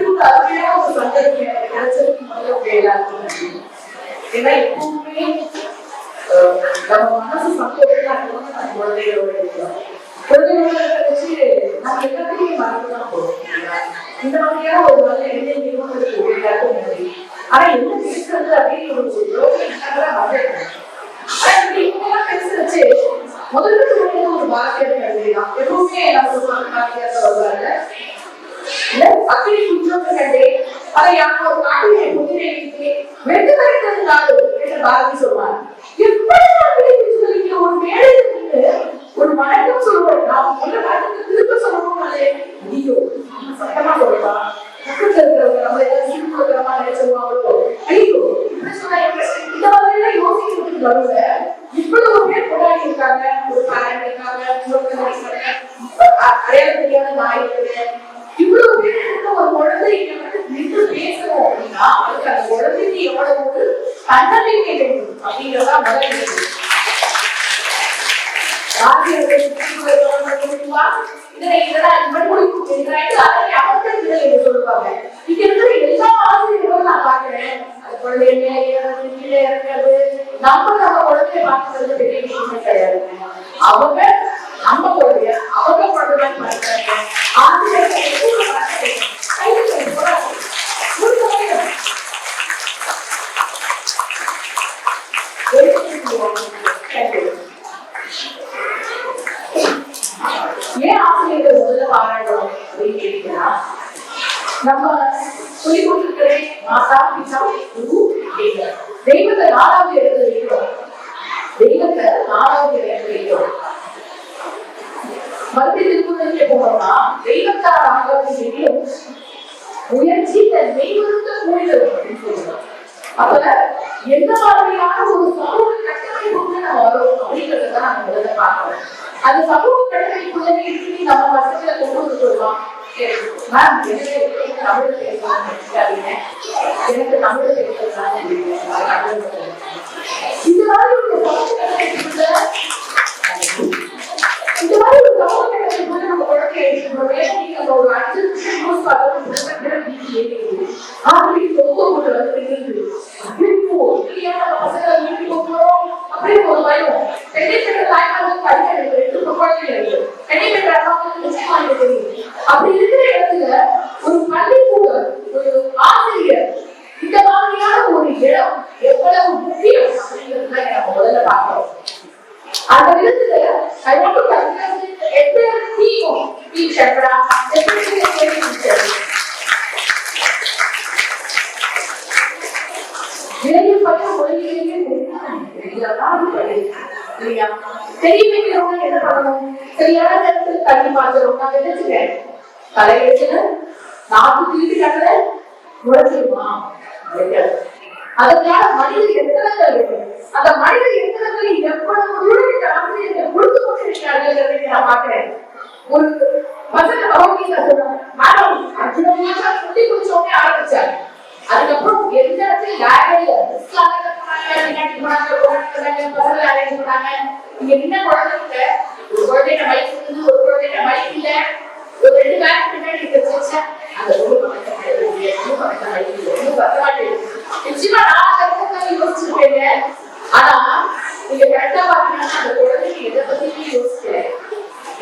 ரொம்ப இப்படி ஒரு அருமையான ஒரு சந்தர்ப்பம் எனக்கு கிடைச்சதுக்கு முதல்ல உங்க எல்லாருக்கும் நன்றி. ஏன்னா எப்பவுமே நம்ம மனசு சந்தோஷமா இருக்கணும் நம்ம குழந்தைகளோட இருக்கிறோம் குழந்தைகளோட வச்சு நம்ம எல்லாத்தையும் மறந்து போறோம் இந்த மாதிரியான ஒரு நல்ல எண்ணெய் நிறுவனத்துக்கு எல்லாருக்கும் நன்றி ஆனா என்ன பேசுறது அப்படின்னு ஒரு யோசனை வந்திருக்கேன் ஆனா இப்படி இவங்கெல்லாம் பேசுறச்சு முதல்ல ஒரு பாரதியார் கல்வி தான் எப்பவுமே நம்ம பாரதியார் வருவாங்க இல்ல அக்கினி குற்றத்தை கண்டே அதை யாரும் ஒரு காட்டிலே புதிரை வைத்து வெட்டு கரைத்தது நாடு என்று பாரதி சொல்வார். எப்படி அக்கினி குற்றத்துக்கு ஒரு மேடையில் நின்று ஒரு வணக்கம் சொல்லுவோம் நாம் சொல்ல வணக்கத்தை திரும்ப சொல்லணும் ஐயோ சத்தமா சொல்லவா பக்கத்துல இருக்கிறவங்க நம்ம ஏதாவது சிரிப்பு வைக்கிற மாதிரி சொல்லுவாங்களோ? ஐயோ இப்படி சொன்னா எப்படி? இந்த மாதிரி எல்லாம் யோசிக்கிறதுக்கு வருவ இவ்வளவு பேர் கொண்டாடி இருக்காங்க. ஒரு பேரண்ட் இருக்காங்க. இன்னொருத்தங்க இருக்காங்க அ- அடையாளம் தெரியாத நாய் இருக்குது இவ்வளவு பேருக்கு ஒரு குழந்தை வந்து நின்று பேசணும் அப்படின்னா அதுக்கு அந்த குழந்தைக்கு எவ்வளவு ஒரு தன்னம்பிக்கை வேண்டும் அப்படிங்கிறதா முதல் கேள்வி. ஆசிரியர்கள் இருக்கிற நம்ம நம்ம குழந்தைய பார்க்கறது பெரிய அவங்க நம்ம குழந்தைய அவங்க குழந்தைய பார்க்கறாங்க. ஆசிரியர்கள் எப்படி பார்க்கறாங்க? கைது போறாங்க. முடிக்க முடியும். Thank you. ஏன் ஆசிரியர்கள் முதல்ல பாராட்டணும் அப்படின்னு கேட்டீங்கன்னா நம்ம சொல்லி கொடுத்துருக்கிறே மாதா பிதா குரு தெய்வம் தெய்வத்தை நாலாவது இடத்துல வைக்கிறோம் தெய்வத்தை நாலாவது இடத்துல வைக்கிறோம் மத்திய திருக்குறளுக்கு போனோம்னா தெய்வத்தால் ஆகாது முயற்சி தன் மெய்வருத்த அப்படின்னு சொல்லுவோம் அப்ப எந்த மாதிரியான ஒரு சமூக கட்டமைப்புக்கு நம்ம அப்படிங்கறத தான் நம்ம முதல்ல பார்க்கணும் அந்த சமூக கட்டமைப்புல நம்ம பசங்களை கொண்டு வந்து மேம் எனக்கு தமிழ் பேசணும் எனக்கு தமிழ் இந்த மாதிரி ஒரு சமூக கட்டமைப்புல நம்ம நீங்க ஒரு அஞ்சு நிமிஷம் யூஸ் பண்ணுறது அப்படி ரொம்ப ஒரு இருக்குது ஐயோ, வீட்டுக்கு போகிறோம் அப்படியே ஒரு பயம் ரெண்டு அப்படி இருக்கிற இடத்துல ஒரு ஒரு ஆசிரியர் இந்த மாதிரியான ஒரு இடம் எவ்வளவு முக்கியம் அப்படிங்கிறதுல முதல்ல பார்க்கணும் அந்த விதத்துல கல்வி கல்வி to congratulate the entire team of Team என்ன பண்ணணும்? சரியான நேரத்தில் தண்ணி பாய்ச்சறோம் நான் நினைச்சுட்டேன் தலையெழுத்துல நாக்கு திருப்பி கட்டல முளைச்சிருமா அதனால மனித எத்தனங்கள் அந்த மனித எத்தனங்களை எவ்வளவு தூரம் இந்த ஆசிரியர்கள் கொடுத்து கொண்டிருக்கிறார்கள் நான் பார்க்கிறேன். ஒரு வசன பகவத்கீதா சொல்றாங்க மேடம் அர்ஜுனமாக சொல்லி குடிச்சோடனே ஆரம்பிச்சாங்க அதுக்கப்புறம் எந்த இடத்துல யாரே பின்னாடி போனாங்க அரேஞ்ச் பண்ணாங்க இங்க நின்ன குழந்தைங்க ஒரு குழந்தைங்க பைக் ஒரு குழந்தைங்க பைக் இல்ல. ஒரு ரெண்டு பேருக்கு பின்னாடி இருக்க அந்த ஒரு பக்கத்துல நிச்சயமா நான் கருத்து யோசிச்சிருப்பேங்க ஆனா நீங்க கரெக்டா பாத்தீங்கன்னா அந்த குழந்தைங்க எதை பத்தி யோசிக்கல.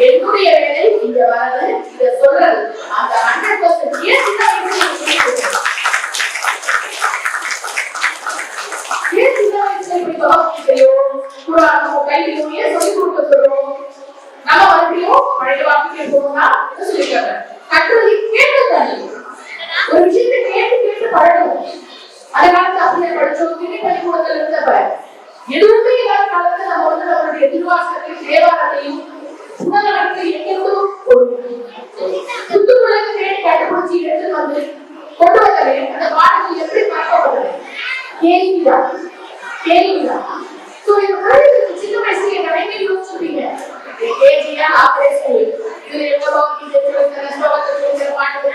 என்னுடைய வேலை இங்க வரது இத சொல்றது. அந்த ஹண்ட்ரட் பர்சன்ட் ஏன் சின்ன வயசுல இப்படி பகவத்கீதையோ குரானோ கைதியோ ஏன் சொல்லிக் கொடுக்க சொல்றோம் நம்ம மறுபடியும் பழைய வாக்கியம் போகணும்னா என்ன சொல்லிருக்காங்க கட்டுறது கேட்டதானே ஒரு விஷயத்தை கேட்டு கேட்டு பழகணும் அந்த காலத்துல அப்படியே படிச்சோம் திணை பள்ளிக்கூடத்துல இருந்தப்ப எதுவுமே இல்லாத காலத்துல நம்ம வந்து தேவாரத்தையும் புனகலத்தையும் எங்கிருந்தும் ஒரு புத்துக்குழந்தை கண்டுபிடிச்சி எடுத்து வந்து கொண்டு வந்தவே அந்த பாடங்கள் எப்படி பார்க்கப்பட்டது? இந்த சின்ன வயசுல நிறைய கேஜியா ஆபரேஷன் இதுல இது பாட்டு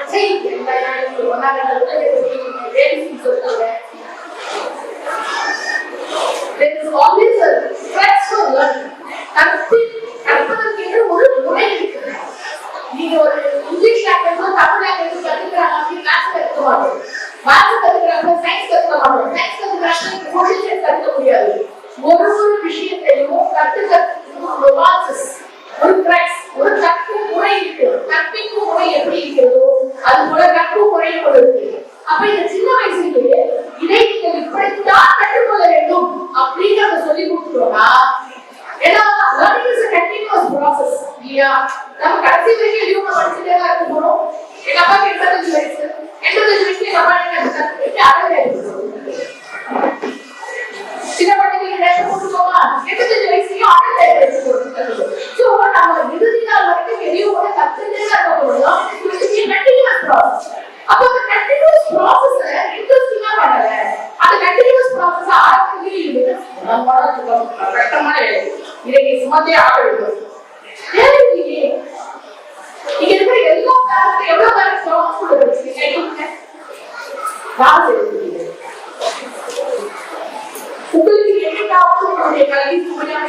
கொடுக்கு அப்ப இந்த சின்ன வயசுக்கு இதை நீங்க விற்பனை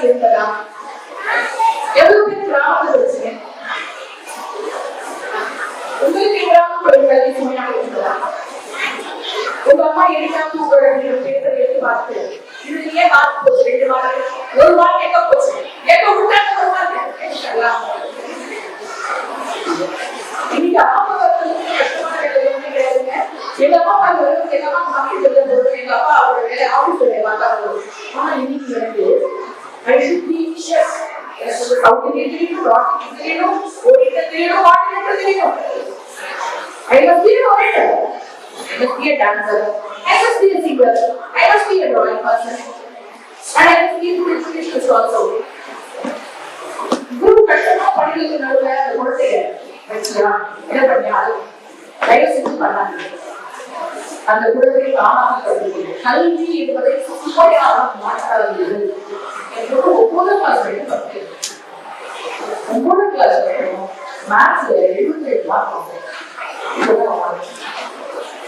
இருந்ததா எவ்வளவு பேர் கிராமத்தில் வச்சுங்க? உங்களுக்கு எங்கேயாவது ஒரு கல்வி சுமையாக இருந்ததா? உங்க அம்மா என்னைக்காவது உங்களோட பேப்பர் எடுத்து பார்த்து இது ஏன் பார்த்து போச்சு? ரெண்டு மார்க் ஒரு மார்க் எங்க போச்சு. எங்க விட்டாங்க ஒரு மார்க் இன்னைக்கு அம்மா வந்து கஷ்டமான வேலை எதுவுமே கிடையாதுங்க. எங்க அம்மா அப்பா எங்க அம்மா சமையல் செய்ய போறது எங்க அப்பா ஐ ஷுட் பி ஷெஃப் எனக்கு ஒரு சவுத் தெரியணும் ராக் தெரியணும் ஓடிட்ட தெரியணும் வாட்டிட்ட தெரியணும் I must be auditor I must be a dancer I must be a singer I must be a drawing person and I must be a good educationist also குரு கஷ்டமா படிக்கிறது நடுவுல அந்த குழந்தைய வச்சியா என்ன பண்ணியாலும் தயவு செஞ்சு பண்ணாங்க அந்த குழந்தையை காணாமல் கருதுகிறது கல்வி என்பதை சுமையாக மாற்றாதது எனக்கு ஒவ்வொரு கிளாஸ் வரைக்கும் படிக்கிறேன் கிளாஸ் வரைக்கும் மேத்ஸ்ல எழுபத்தி எட்டு மார்க் வாங்குறேன்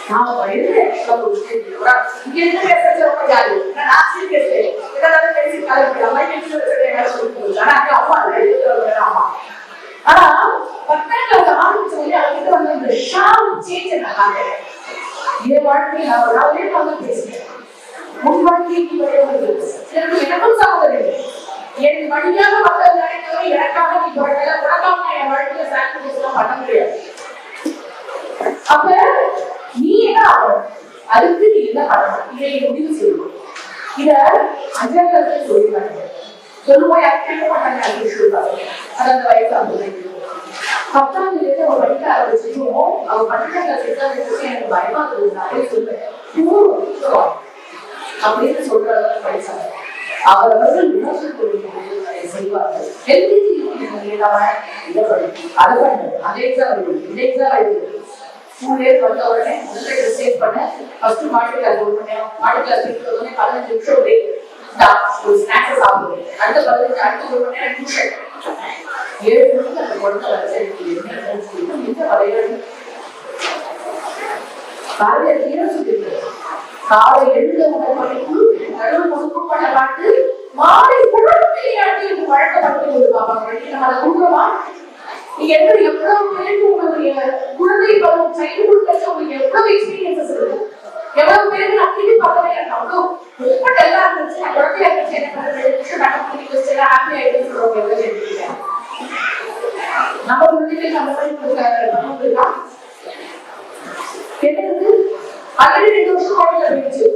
நான் எழுதுறேன் இங்க இருந்து பேசுறது ரொம்ப ஜாலி நான் பேசுறேன். இதெல்லாம் பேசி கலந்து ஆனா அம்மா எழுதுறது அம்மா. ஆனா பத்தாம் கிளாஸ் ஆரம்பிச்ச உடனே அவர்கிட்ட வந்து இந்த சேஞ்ச் நான் என் நான் ஒரு நாளே வந்து எனக்கு எனக்கும் என் வழியாக மக்கள் நினைத்தவரை எனக்காக நீ வாழ்க்கை உனக்காக என் வாழ்க்கையில சாக்ரிஃபைஸ் பண்ண முடியாது. அப்ப நீ என்ன ஆகணும்? அதுக்கு நீ என்ன பண்ணணும்? இதை முடிவு செய்யணும். இத அஞ்சாம் கிளாஸ்ல சொல்லிருக்காங்க சொல்லும்போது யாரும் கேட்க மாட்டாங்க சொல்லுவாங்க அது அந்த வயசு பத்தாம் தேதி படிக்க பன்னெண்டாம் கிளாஸ் எனக்கு பயமா இருந்தது நான் சொல்லுவேன். அப்படின்னு சொல்ற அளவுக்கு படிச்சாங்க. அவரவர்கள் விமர்சனம் கொடுக்கும்போது செய்வார்கள் எல்கேஜி இதை படி அதை இந்த எக்ஸாம் மூணு பேர் வந்த உடனே முதல்ல ரிசைட் பண்ண ஃபர்ஸ்ட் மாட்டு கிளாஸ் ஒரு மணி நேரம் மாட்டு கிளாஸ் பதினஞ்சு நிமிஷம் ஒரு ஸ்நாக்ஸ் சாப்பிடுவேன் அடுத்த பதினஞ்சு அடுத்த ஒரு மணி நேரம் டியூஷன் ஏழு மணிக்கு அந்த குழந்தை காலை எழுந்த முதல் படிப்பு நடுவு முழுக்கும் பண்ண மாலை உணவு விளையாட்டு என்று வழக்கப்பட்டு கொடுப்பாங்க நம்ம அதை கொடுக்குறோமா நீங்க எவ்வளவு பேருக்கு உங்களுடைய குழந்தை பருவம் செய்து கட்சி உங்களுக்கு எவ்வளவு எக்ஸ்பீரியன்சஸ் இருக்கு எவ்வளவு பேருக்கு நான் டிவி பார்க்கவே எனக்கு அவ்வளோ ரொம்ப டல்லா இருந்துச்சு நான் குழந்தையா இருந்துச்சு எனக்கு அந்த ரெண்டு நிமிஷம் மேடம் பண்ணி வச்சு ஹாப்பி ஆயிடுன்னு சொல்றவங்க எவ்வளவு பேர் இருக்கீங்க நம்ம குழந்தைகள் நம்ம பண்ணி கொடுக்க பண்ணிருக்கா என்னது ஆல்ரெடி ரெண்டு வருஷம் குழந்தை போயிடுச்சு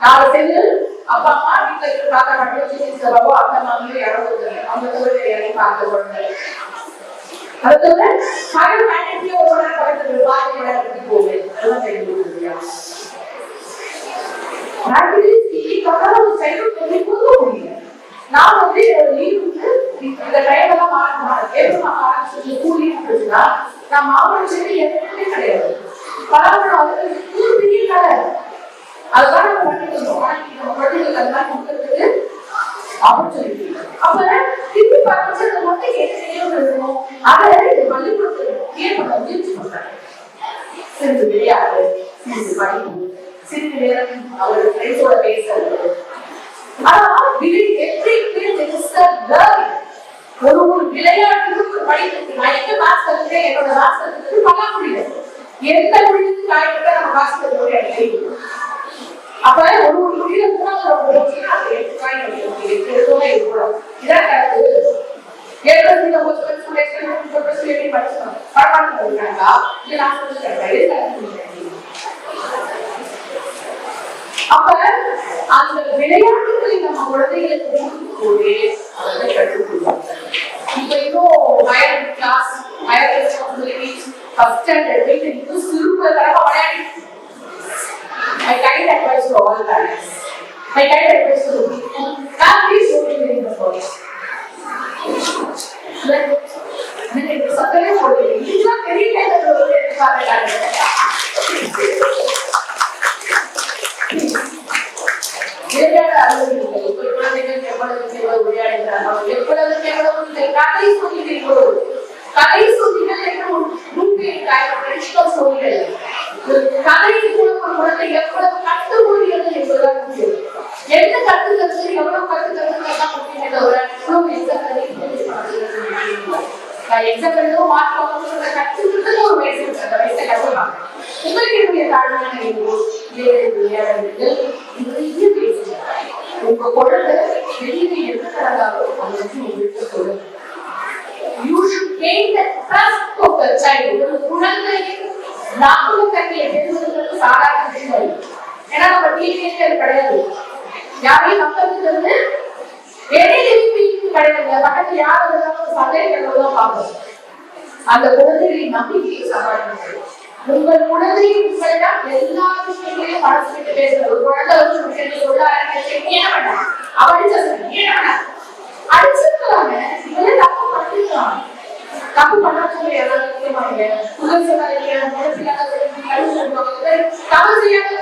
நாலு செல்லு அப்பா அம்மா வீட்டுல இருக்கிற தாத்தா மட்டும் வச்சு சிலவோ அந்த மாதிரி இறந்து அவங்க தவிர யாரையும் பார்க்க குழந்தை அதை தவிர பகல் ஒரு மணி பக்கத்துல வாங்கி போவேன் அதெல்லாம் நான் வந்து லீவுக்கு இந்த டைம் எல்லாம் ஆரம்பிச்சு நான் மாவட்டம் செடி எதுவுமே கிடையாது. பலமுறை வந்து பெரிய கடை அதுதான் நம்ம பண்ணிட்டு இருந்தோம் நம்ம பண்ணிட்டு அதெல்லாம் கொடுக்கறதுக்கு அப்ப திருப்பி மட்டும் என்ன செய்யணும் அதை இந்த பள்ளிக்கூடத்தில் ஏற்பட முயற்சி பண்றாங்க சிறிது விளையாட்டு சிறிது படிப்பு சிறிது நேரம் அவரோட ஃப்ரெண்ட்ஸோட பேசுறது ஆனா விலை எப்படி ஒரு ஒரு ஒரு படிப்பு நான் எங்க கத்துக்கிறேன் என்னோட மாஸ் கத்துக்கிறது பண்ண முடியாது எந்த மொழிக்கு காய்கறி நம்ம காசு கத்துக்க அப்ப ஒரு ஒரு முடிவுக்கு ஒரு போச்சுன்னா அது எட்டு காயின் எட்டு பரவாயில்ல சொல்றாங்களா இல்ல நான் சொல்லி தரேன் எது கருத்து அப்ப நம்ம குழந்தைகளுக்கு கொடுக்கும்போது அதை கற்றுக்கொள்வாங்க இப்ப இன்னும் class higher responsibilities first standard வரைக்கும் I guided this room. Calmly showed him in the forest. मैंने सकले बोले इतना करीब है तो लोग सारे डाल देते हैं ये क्या आलू ಎಪ್ಪಳದಕ್ಕೆ ಎಪ್ಪಳವನ್ನು ಕಾಕಲಿ ಸೋತಿಗೆ ಇಟ್ಕೊಳ್ಳೋದು ಕಾಕಲಿ ಸೋತಿಗೆಲ್ಲ ಇಟ್ಕೊಂಡು ಮುಂದೆ ಕಾಯ್ಕೊಂಡು ಎಷ್ಟೋ ಸೋತಿಗೆಲ್ಲ ಕಾಕಲಿ ಇಟ್ಕೊಂಡು ಎಪ್ಪಳ ಕಟ್ಟು ಹೋಗಿ ಎಲ್ಲ ಇಟ್ಕೊಳ್ಳೋದು என்ன கற்றுக்கிறது எவ்வளவு கற்றுக்கிறது தான் முக்கியம் எக்ஸாம் எழுதவும் மார்க் வாங்கணும் கற்றுக்கிறதுக்கு ஒரு வயசு இருக்கு. வயசை கற்றுக்கலாம் உங்களுக்கு என்னுடைய தாழ்வான பேசுங்க. உங்க குழந்தை வெளியில அதை உங்களுக்கு சொல்லுங்க. ஒரு குழந்தையின் சாதாரண விஷயம் இல்லை. ஏன்னா நம்ம கிடையாது. யாரையும் நம்புறது கிடையாது பக்கத்துல யார் இருந்தாலும் சந்தேகங்கள் தான் பார்க்கணும் அந்த குழந்தைகளின் நம்பிக்கையை சமாளிக்கணும் உங்கள் குழந்தை உங்களிடம் எல்லா விஷயங்களையும் மனசு விட்டு பேசுறது. ஒரு குழந்தை வந்து விஷயத்தை சொல்ல ஆரம்பிச்சு நீ என்ன பண்ண அவ அடிச்சது நீ என்ன தப்பு பண்ணிருக்கலாம். தப்பு பண்ணாதவங்க யாராவது புகழ் சொல்லாதீங்க தவறு செய்யாத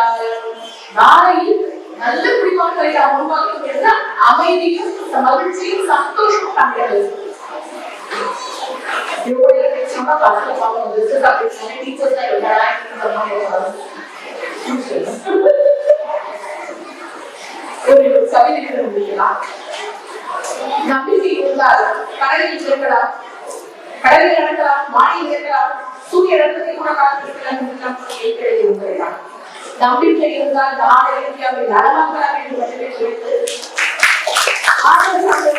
சொல்லிக் நாளையில் நல்ல குடிமக்களை நாம் உருவாக்க அமைதியும் மகிழ்ச்சியும் சந்தோஷமும் காண்கிறது இவங்களுடைய ஒரு நம்பிக்கை இருந்தால் கடலில் இருக்கலாம். கடலில் நடக்கலாம் மாடியில் இருக்கலாம் சூரிய இடத்தை கூட காத்திருக்கலாம் என்றெல்லாம் நம்பிக்கை இருந்தால் நாளைக்கு அவை நலமாக வேண்டும் என்று குறித்து ஆசிரியர்கள்